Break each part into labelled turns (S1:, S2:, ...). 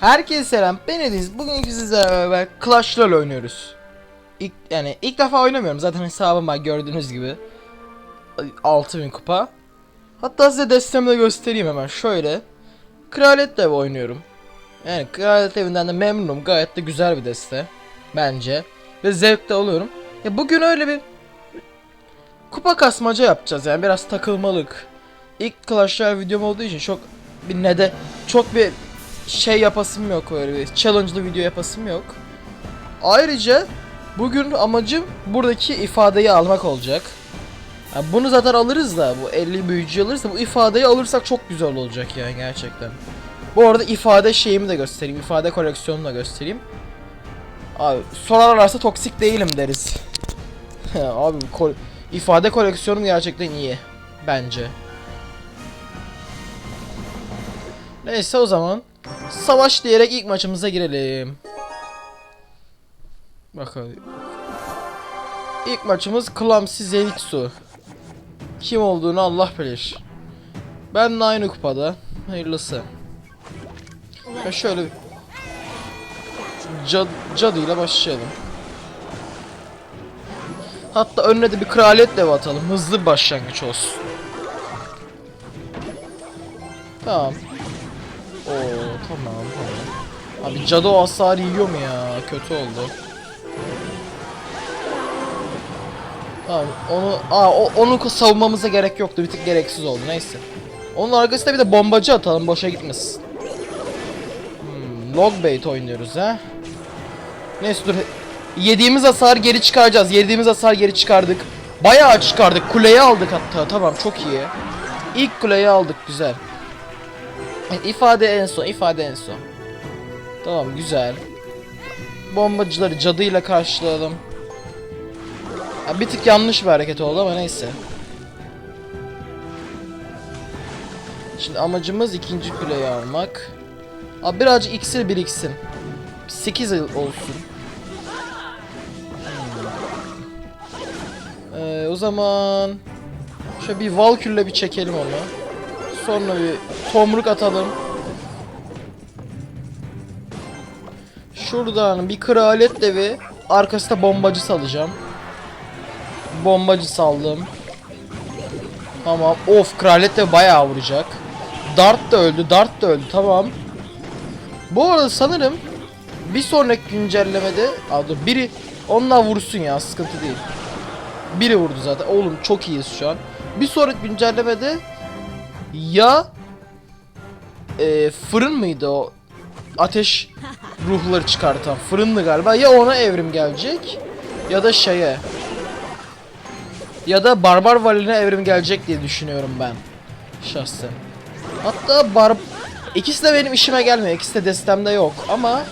S1: Herkese selam. Ben Ediz. Bugün sizlerle beraber Clash Royale oynuyoruz. İlk, yani ilk defa oynamıyorum. Zaten hesabım var gördüğünüz gibi. 6000 kupa. Hatta size destemi de göstereyim hemen. Şöyle. Kraliyet Dev oynuyorum. Yani Kraliyet Evi'nden de memnunum. Gayet de güzel bir deste. Bence. Ve zevkte alıyorum. Ya bugün öyle bir kupa kasmaca yapacağız yani biraz takılmalık. İlk Clash Royale videom olduğu için çok bir ne de çok bir şey yapasım yok öyle bir challenge'lı video yapasım yok. Ayrıca bugün amacım buradaki ifadeyi almak olacak. Ya bunu zaten alırız da bu 50 büyücü alırız da bu ifadeyi alırsak çok güzel olacak yani gerçekten. Bu arada ifade şeyimi de göstereyim. ifade koleksiyonumu da göstereyim. Abi sorarlarsa toksik değilim deriz. Abi ko- ifade koleksiyonum gerçekten iyi. Bence. Neyse o zaman savaş diyerek ilk maçımıza girelim. Bakalım. İlk maçımız Clumsy Zenitsu. Kim olduğunu Allah bilir. Ben aynı kupada. Hayırlısı. Ben şöyle cad cadıyla başlayalım. Hatta önüne de bir kraliyet dev atalım. Hızlı bir başlangıç olsun. Tamam. Oo tamam tamam. Abi cadı o hasar yiyor mu ya? Kötü oldu. Tamam onu aa o, onu savunmamıza gerek yoktu. Bir tık gereksiz oldu neyse. Onun arkasında bir de bombacı atalım boşa gitmesin. Hmm, log bait oynuyoruz ha. Neyse dur. Yediğimiz hasar geri çıkaracağız. Yediğimiz hasar geri çıkardık. Bayağı çıkardık. Kuleyi aldık hatta. Tamam çok iyi. İlk kuleyi aldık güzel. İfade en son, ifade en son. Tamam, güzel. Bombacıları cadıyla karşılayalım. Ya, bir tık yanlış bir hareket oldu ama neyse. Şimdi amacımız ikinci kuleyi almak. Abi birazcık iksir biriksin. 8 yıl olsun. Hmm. Ee, o zaman şöyle bir Valkyrie'le bir çekelim onu. Sonra bir tomruk atalım. Şuradan bir kraliyet devi arkasında bombacı salacağım. Bombacı saldım. Tamam. Of kraliyet devi bayağı vuracak. Dart da öldü. Dart da öldü. Tamam. Bu arada sanırım bir sonraki güncellemede dur, biri onunla vursun ya sıkıntı değil. Biri vurdu zaten. Oğlum çok iyiyiz şu an. Bir sonraki güncellemede ya e, fırın mıydı o ateş ruhları çıkartan fırınlı galiba ya ona evrim gelecek ya da şeye ya da barbar valine evrim gelecek diye düşünüyorum ben şahsen. Hatta bar ikisi de benim işime gelmiyor. İkisi de destemde yok ama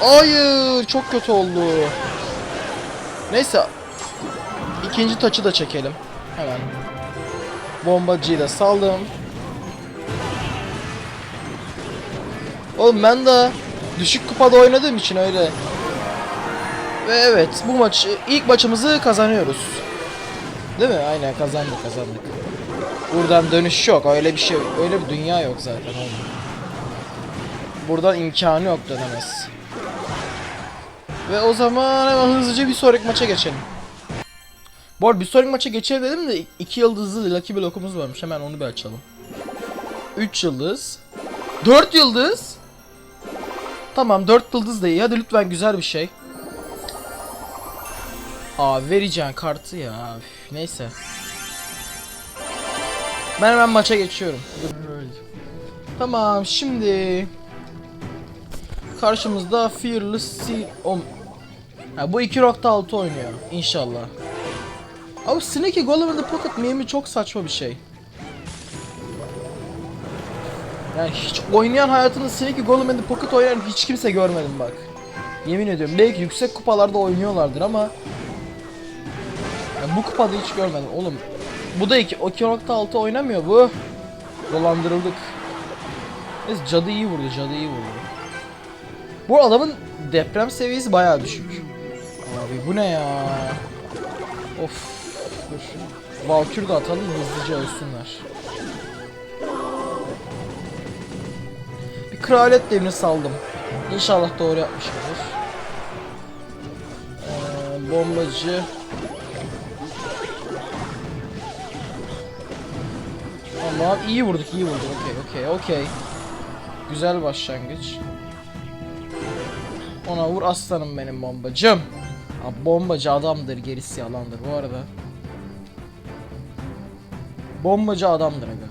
S1: Hayır çok kötü oldu. Neyse İkinci taçı da çekelim. Hemen. Bombacıyı da saldım. Oğlum ben de düşük kupada oynadığım için öyle. Ve evet bu maç ilk maçımızı kazanıyoruz. Değil mi? Aynen kazandık kazandık. Buradan dönüş yok. Öyle bir şey öyle bir dünya yok zaten oğlum. Buradan imkanı yok dönemez. Ve o zaman hemen hızlıca bir sonraki maça geçelim. Bu arada bir sonraki maça geçelim dedim de iki yıldızlı Lucky Block'umuz varmış. Hemen onu bir açalım. 3 yıldız. 4 yıldız. Tamam 4 yıldız da iyi. Hadi lütfen güzel bir şey. Aa vereceğin kartı ya. Üf, neyse. Ben hemen maça geçiyorum. Tamam şimdi karşımızda Fearless Sea Om Ha, bu 2.6 oynuyor inşallah. Abi Snaky Golem in the Pocket meme çok saçma bir şey. Yani hiç oynayan hayatında Snaky Golem in the Pocket oynayan hiç kimse görmedim bak. Yemin ediyorum belki yüksek kupalarda oynuyorlardır ama yani bu kupada hiç görmedim oğlum. Bu da 2 2.6 oynamıyor bu. Dolandırıldık. Neyse cadı iyi vurdu cadı iyi vurdu. Bu adamın deprem seviyesi bayağı düşük. Abi bu ne ya? Of. Dur. Valkür de atalım hızlıca ölsünler. kraliyet devrini saldım. İnşallah doğru yapmışımdır. Ee, bombacı. Tamam iyi vurduk iyi vurduk okey okey okey. Güzel başlangıç. Ona vur aslanım benim bombacım. Abi bombacı adamdır gerisi yalandır bu arada. Bombacı adamdır aga.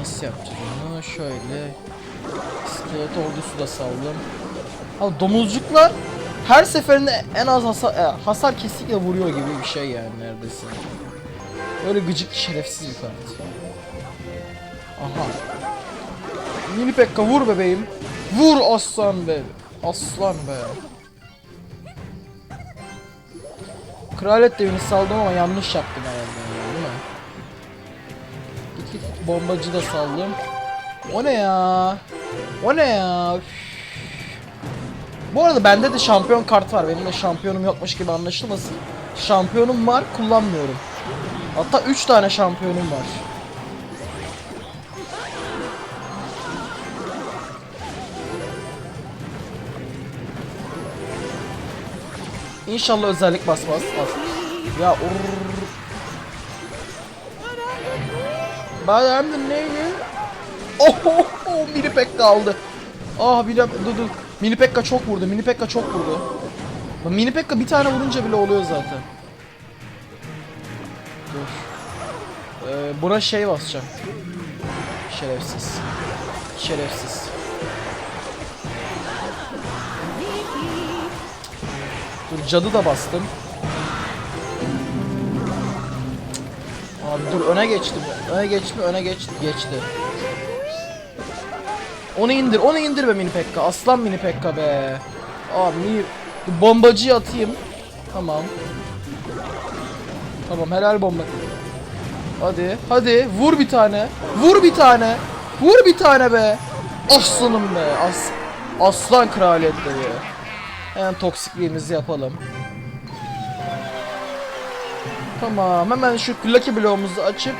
S1: Nasıl yapacağız onu? Şöyle. İskelet ordusu da saldım. Abi domuzcuklar her seferinde en az hasar, e, hasar kesinlikle vuruyor gibi bir şey yani neredeyse. Öyle gıcık şerefsiz bir kart. Aha. Mini Pekka vur bebeğim. Vur aslan be. Aslan be. Kraliyet devini saldım ama yanlış yaptım herhalde değil mi? Git git bombacı da saldım. O ne ya? O ne ya? Üf. Bu arada bende de şampiyon kart var. Benim de şampiyonum yokmuş gibi anlaşılmasın. Şampiyonum var, kullanmıyorum. Hatta 3 tane şampiyonum var. İnşallah özellik basmaz. Bas. Ya urr. Ben de neydi? Oh, oh, oh mini pekka aldı. Ah bir de dur dur. Mini pekka çok vurdu. Mini pekka çok vurdu. Mini pekka bir tane vurunca bile oluyor zaten. Dur. Ee, buna şey basacağım. Şerefsiz. Şerefsiz. Dur cadı da bastım. Abi dur öne geçtim. Öne geçti, öne geçti, geçti. Onu indir, onu indir be mini pekka. Aslan mini pekka be. Abi mini bombacıyı atayım. Tamam. Tamam helal bomba. Hadi, hadi vur bir tane. Vur bir tane. Vur bir tane be. Aslanım be. As Aslan kraliyetleri. Hemen toksikliğimizi yapalım. Tamam hemen şu Lucky bloğumuzu açıp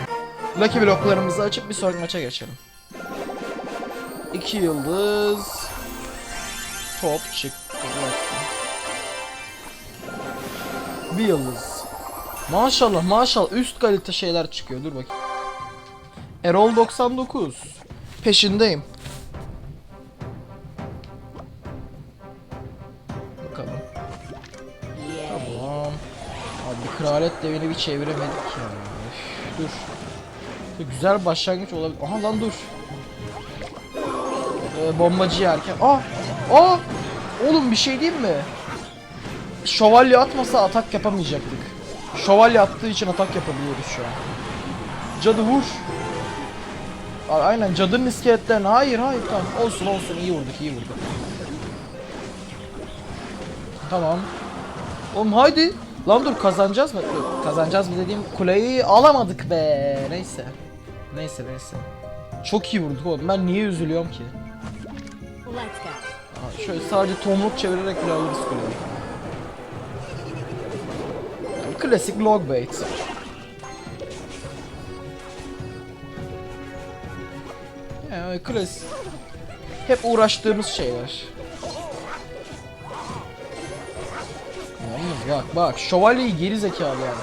S1: Lucky bloklarımızı açıp bir sonraki maça geçelim. İki yıldız Top çıktı. Bir yıldız. Maşallah maşallah üst kalite şeyler çıkıyor. Dur bakayım. Erol 99 Peşindeyim devini bir çeviremedik ya. Dur. Dur, Güzel başlangıç olabilir. Aha lan dur. Ee, bombacı yerken. Aa! Aa! Oğlum bir şey diyeyim mi? Şövalye atmasa atak yapamayacaktık. Şövalye attığı için atak yapabiliyoruz şu an. Cadı vur. Aynen cadının iskeletlerine. Hayır hayır tamam. Olsun olsun iyi vurduk iyi vurduk. Tamam. Oğlum haydi. Lan dur kazanacağız mı? Yok, kazanacağız mı dediğim kuleyi alamadık be. Neyse. Neyse neyse. Çok iyi vurduk oğlum. Ben niye üzülüyorum ki? Aa, şöyle sadece tomruk çevirerek bile alırız kuleyi. Yani klasik log bait. Yani klasik. Hep uğraştığımız şeyler. Yalnız bak şövalyeyi geri zekalı yani.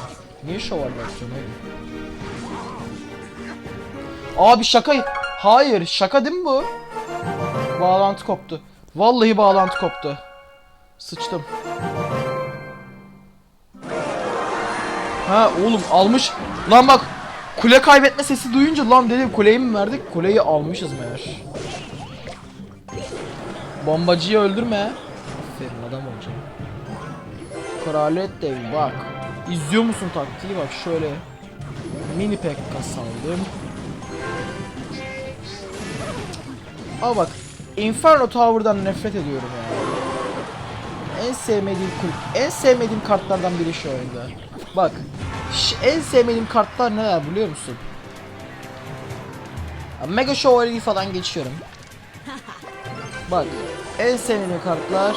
S1: Niye şövalye yapacağım oğlum? Abi şaka. Hayır şaka değil mi bu? Bağlantı koptu. Vallahi bağlantı koptu. Sıçtım. Ha oğlum almış. Lan bak kule kaybetme sesi duyunca lan dedim kuleyi mi verdik? Kuleyi almışız meğer. Bombacıyı öldürme. Aferin adam olacağım. Kraliyet devi bak. İzliyor musun taktiği bak şöyle. Mini pekka saldım. Ama bak Inferno Tower'dan nefret ediyorum ya. En sevmediğim en sevmediğim kartlardan biri şu oyunda. Bak en sevmediğim kartlar neler biliyor musun? Mega Şövalyeyi falan geçiyorum. Bak en sevmediğim kartlar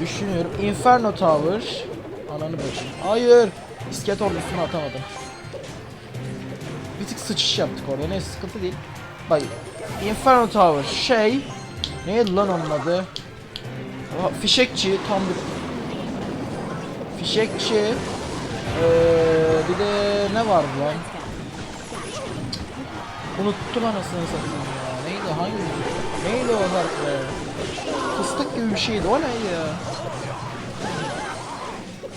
S1: Düşünüyorum. Inferno Tower. Ananı bakayım. Hayır. İskelet ordusunu atamadım. Bir tık sıçış yaptık orada. Neyse sıkıntı değil. Bak Inferno Tower şey neydi lan onun adı? Aa, Fişekçi tam bir Fişekçi ee, bir de ne vardı lan? Unuttum anasını satayım hangi? Neydi o harf be? Fıstık gibi bir şeydi. O neydi ya?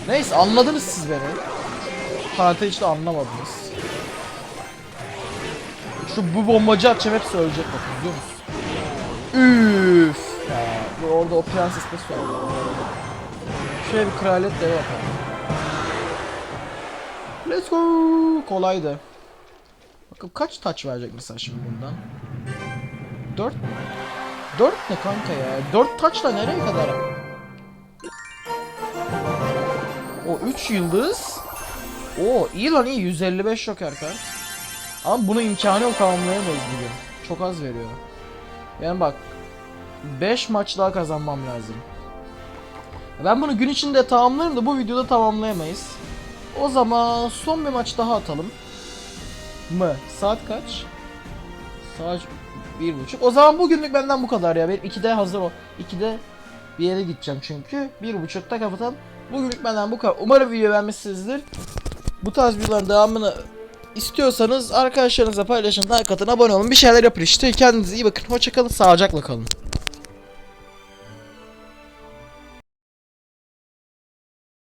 S1: Neyse anladınız siz beni. Parantez içinde anlamadınız. Şu bu bombacı atacağım hepsi ölecek bakın biliyor musun? Üf. Ya, bu orada o prenses nasıl oldu? Şöyle bir kraliyet deve bakalım. Let's go. Kolaydı. Bakın kaç taç verecek mesela şimdi bundan? 4 4 ne kanka ya? 4 taçla nereye kadar? O 3 yıldız. O iyi lan iyi 155 joker kart. Ama bunun imkanı yok tamamlayamayız bugün. Çok az veriyor. Yani bak 5 maç daha kazanmam lazım. Ben bunu gün içinde tamamlarım da bu videoda tamamlayamayız. O zaman son bir maç daha atalım. Mı? Saat kaç? Saat bir buçuk. O zaman bugünlük benden bu kadar ya. Benim 2'de hazır o. 2'de bir yere gideceğim çünkü. Bir buçukta kapatalım. Bugünlük benden bu kadar. Umarım video beğenmişsinizdir. Bu tarz videoların devamını istiyorsanız arkadaşlarınızla paylaşın, like atın, abone olun. Bir şeyler yapın işte. Kendinize iyi bakın. Hoşçakalın. Sağlıcakla kalın.